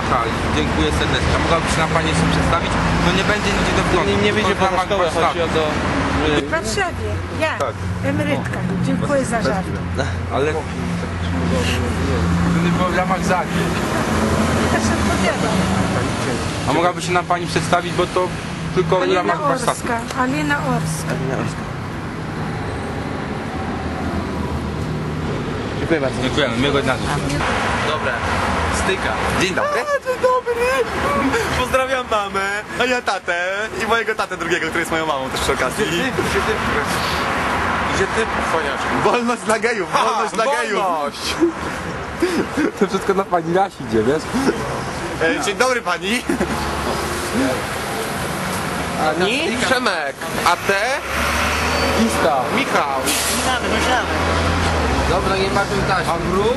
Aha, dziękuję serdecznie. A mogłaby się nam Pani jeszcze przedstawić? No nie będzie nigdzie do wglądu. Nie, nie wyjdzie w poza ramach szkołę, chodzi o to. W Warszawie, ja, Tak. emerytka. Dziękuję za żart. Ale... W ramach. Też odpowiadam. A mogłaby się nam Pani przedstawić, bo to tylko w Alina ramach warsztatu. Orska, Alina Orska. Dziękuję bardzo. Dziękujemy, miłego dnia. Dobra, styka. Dzień dobry. Dzień dobry! Pozdrawiam mamę, a ja tatę i mojego tatę drugiego, który jest moją mamą też przy okazji. Gdzie ty? Gdzie ty, Foniaczku? Wolność dla gejów, wolność dla gejów! Wolność! To wszystko na Pani raz idzie, wiesz? E, dzień dobry pani. Ani? Przemek. A te? Ista. Michał. Dobra, nie ma tym taśmy. A wróg?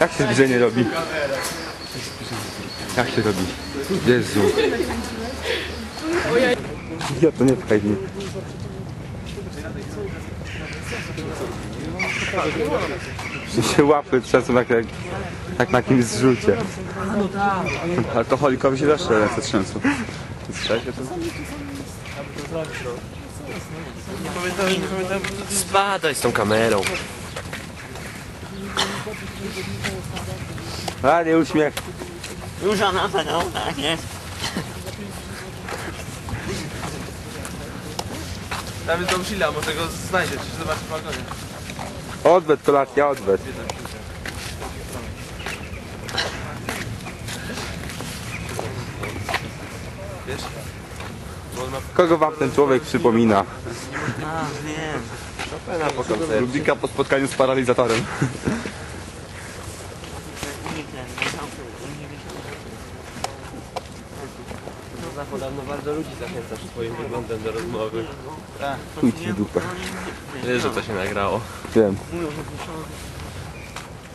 Jak się zbliżenie robi? Jak się robi? Jezu. Ja to nie. Mi się łapy trzęsą jak, jak, jak na jakimś zrzucie. Alkoholikowi się zawsze ręce trzęsą. Słyszałeś o tym? Spadaj z tą kamerą. Nie uśmiech. Na pewno, tak jest. Damy tą chwilę, może go znajdziesz, zobacz w wagonie. Odwet, odwet. Wiesz? Bo on ma Kogo wam ten człowiek przypomina? A, wiem. pena po koncercie. Rubika po spotkaniu z paralizatorem. Podobno bardzo ludzi zachęcasz swoim wyglądem do rozmowy. Chuj ci w dupę. Wiesz, że to się nagrało. Wiem.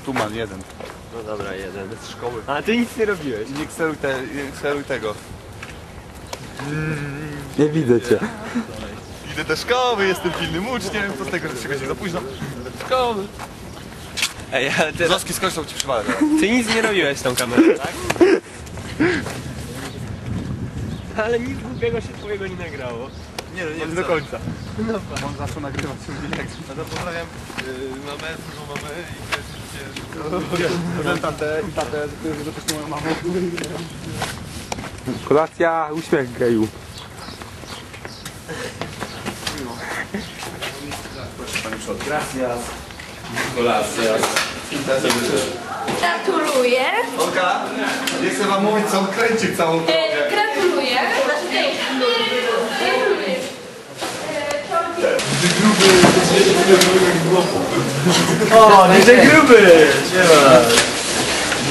Tuman jeden. No dobra, jeden. Z szkoły. A ty nic nie robiłeś. Nie kseruj, te, nie kseruj tego. Nie widzę cię. Idę do szkoły, jestem pilnym uczniem, co z tego, że się godzin za późno. Szkoły. Ej, ale ty, Wrzoski skończą ci przywalę. ty nic nie robiłeś z tą kamerą, tak? Ale nic głupiego się twojego nie nagrało. Nie, nie, nie do końca. No, on zaczął nagrywać już jak. No to pozdrawiam yy, mamę, dużą mamę i też się... tatę i tatę, którzy też moją mamą. Kolacja, uśmiech geju. Gratuluję. Olka, nie chcę wam mówić, co on kręci całą drogę. E, gratuluję. Ej, Gratuluję.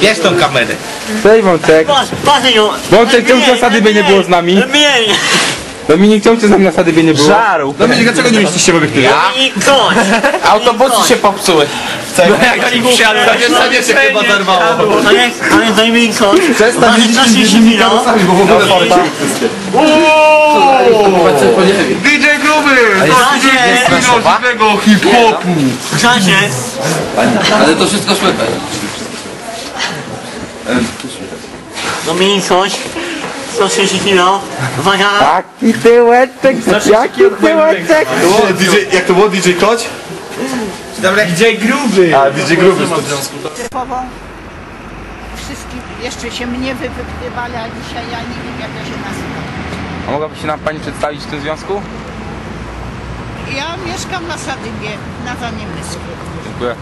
Bierz tą kamerę. Cześć Wątek. Wątek, czemu na sadybie nie było z nami? Dominik, czemu cię z nami na sadybie nie było? Żaru! Dominik, dlaczego nie mieścicie w obiektywie? Autobusy się popsuły. No jak oni wsiadły, Zamieszanie się chyba zerwało. A jest, a jest Dominik koń. Przestań Waży jeździć 130 tymi kilo. karosami, bo w ogóle farta. DJ Gruby! Grzacie! żywego hip-hopu! Grzacie! Ale to wszystko słychać. Dominik koń. 130 kilo. Uwaga! Taki tyłeczek, jaki tyłeczek. To było DJ, jak to było? DJ Koć? Dobra, DJ gruby! A, DJ Gruby. wszystkich, jeszcze się mnie wypytywali, a dzisiaj ja nie wiem jak ja się nazywam. A mogłaby się nam Pani przedstawić w tym związku? Ja mieszkam na Sadybie, na Zaniemysku. Dziękuję.